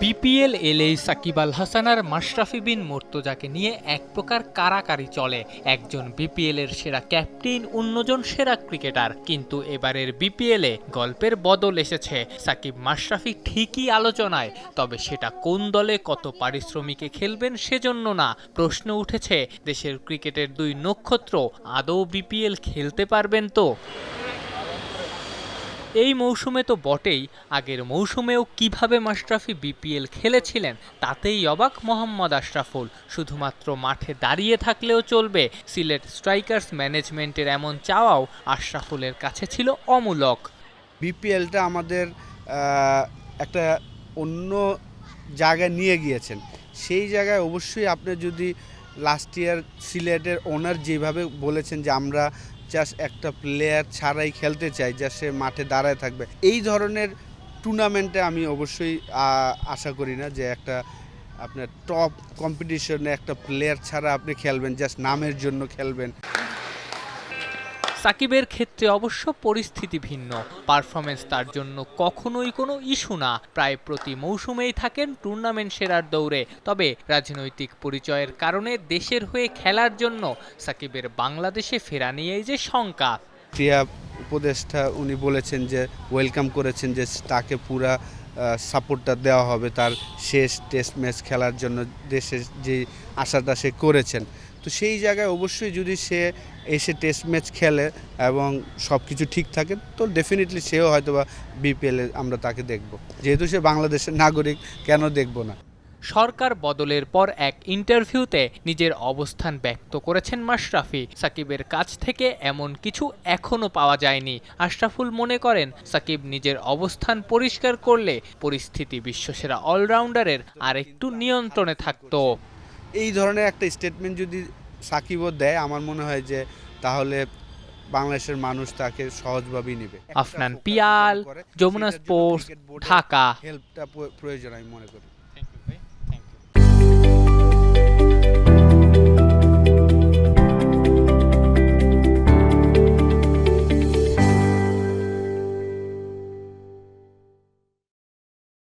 BPL এলেই সাকিব আল হাসান আর মাশরাফি বিন মোর্তজাকে নিয়ে এক প্রকার কারাকারি চলে। একজন বিপিএল এর সেরা ক্যাপ্টেন, অন্যজন সেরা ক্রিকেটার। কিন্তু এবারের বিপিএল গল্পের বদল এসেছে। সাকিব মাশরাফি ঠিকই আলোচনায়, তবে সেটা কোন দলে কত পারিশ্রমিকে খেলবেন সেজন্য না। প্রশ্ন উঠেছে, দেশের ক্রিকেটের দুই নক্ষত্র আদৌ বিপিএল খেলতে পারবেন তো? এই মৌসুমে তো বটেই। আগের মৌসুমেও কীভাবে মাশরাফি বিপিএল খেলেছিলেন, তাতেই অবাক মোহাম্মদ আশরাফুল। শুধুমাত্র মাঠে দাঁড়িয়ে থাকলেও চলবে। সিলেট স্ট্রাইকার্স ম্যানেজমেন্টের এমন চাওয়াও আশরাফুলের কাছে ছিল অমূলক। বিপিএলটা আমাদের একটা অন্য জায়গায় নিয়ে গিয়েছেন। সেই জায়গায় অবশ্যই আপনি যদি লাস্ট ইয়ার সিলেটের ওনার যেভাবে বলেছেন যে আমরা জাস্ট একটা প্লেয়ার ছাড়াই খেলতে চাই যা সে মাঠে দাঁড়ায় থাকবে। এই ধরনের টুর্নামেন্টে আমি অবশ্যই আশা করি না যে একটা আপনার টপ কম্পিটিশনে একটা প্লেয়ার ছাড়া আপনি খেলবেন জাস্ট নামের জন্য খেলবেন। সাকিবের ক্ষেত্রে অবশ্য পরিস্থিতি ভিন্ন। পারফরমেন্স তার জন্য কখনোই কোনো ইস্যু না। প্রায় প্রতি মৌসুমেই থাকেন টুর্নামেন্ট সেরার দৌড়ে। তবে রাজনৈতিক পরিচয়ের কারণে দেশের হয়ে খেলার জন্য সাকিবের বাংলাদেশে ফেরা নিয়েই যে শঙ্কা। ক্রিয়া উপদেষ্টা উনি বলেছেন যে ওয়েলকাম করেছেন যে, তাকে পুরা সাপোর্টটা দেওয়া হবে তার শেষ টেস্ট ম্যাচ খেলার জন্য দেশের যে আশাটা সে করেছেন। তো সেই জায়গায় অবশ্যই যদি সে এসে টেস্ট ম্যাচ খেলে এবং সব কিছু ঠিক থাকে, তো ডেফিনেটলি সেও হয়তো বা বিপিএলে আমরা তাকে দেখব। যেহেতু সে বাংলাদেশের নাগরিক, কেন দেখব না? সরকার বদলের পর এক ইন্টারভিউতে নিজের অবস্থান ব্যক্ত করেছেন মাশরাফি। সাকিবের কাছ থেকে এমন কিছু এখনও পাওয়া যায়নি। আশরাফুল মনে করেন, সাকিব নিজের অবস্থান পরিষ্কার করলে পরিস্থিতি বিশ্বসেরা অলরাউন্ডারের আরেকটু নিয়ন্ত্রণে থাকতো। এই ধরনের একটা স্টেটমেন্ট যদি সাকিবও দেয় আমার মনে হয় যে তাহলে বাংলাদেশের মানুষ তাকে সহজভাবেই নেবে। আফনান পিয়াল, যমুনা স্পোর্টস, ঢাকা। হেল্পটা প্রয়োজন আমি মনে করি।